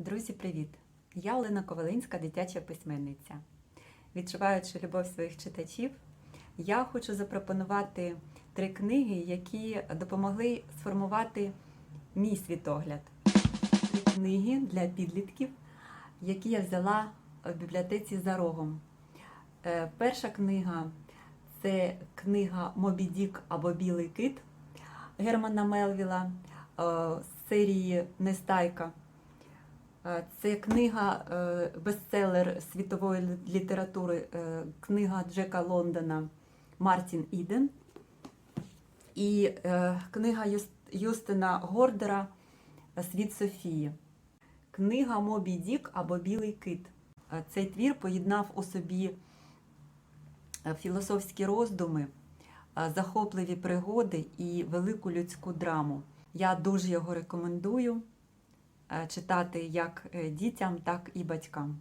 Друзі, привіт! Я Олена Ковалинська, дитяча письменниця. Відчуваючи любов своїх читачів, я хочу запропонувати три книги, які допомогли сформувати мій світогляд. Три книги для підлітків, які я взяла в бібліотеці за рогом. Е, Перша книга це книга Мобі Дік або Білий кит Германа Мелвіла е, з серії Нестайка. Е, Це книга, е, бестселер світової літератури, е, книга Джека Лондона Мартін Іден і книга Юстина Гордера Світ Софії. Книга Мобі Дік або Білий кит. Цей твір поєднав у собі філософські роздуми, захопливі пригоди і велику людську драму. Я дуже його рекомендую читати як е, дітям, так і батькам.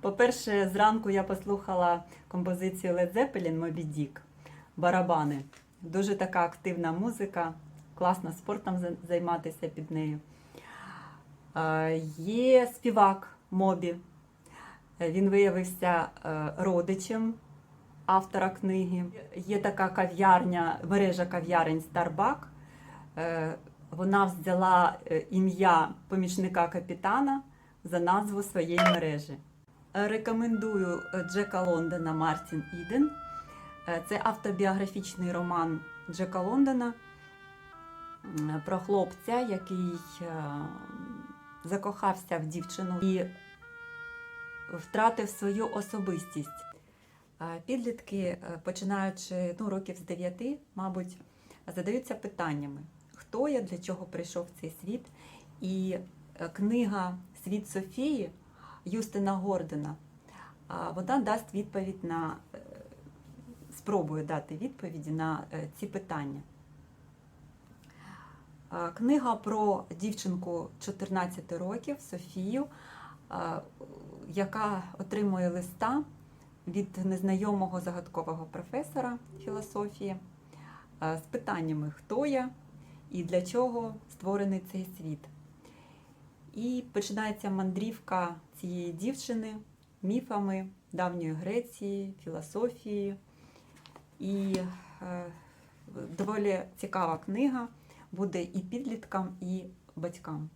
По-перше, зранку я послухала композицію Led Zeppelin Moby Dick барабани. Дуже така активна музика, класно спортом займатися під нею. Е, Є співак Мобі. Е, Він виявився е, родичем автора книги. Є така кав'ярня, мережа кав'ярень Старбак. Вона взяла е, ім'я помічника капітана за назву своєї мережі. Е, Рекомендую е, Джека Лондона Мартін Іден. Це автобіографічний роман Джека Лондона про хлопця, який закохався в дівчину і втратив свою особистість. Підлітки, починаючи ну, років з 9, мабуть, задаються питаннями, хто я, для чого прийшов в цей світ. І е, книга Світ Софії Юстина Гордона вона дасть відповідь на е, спробує дати відповіді на е, ці питання. Книга про дівчинку 14 років Софію, яка отримує листа від незнайомого загадкового професора філософії з питаннями, хто я і для чого створений цей світ. І починається мандрівка цієї дівчини міфами давньої Греції, філософії. І е, доволі цікава книга буде і підліткам, і батькам.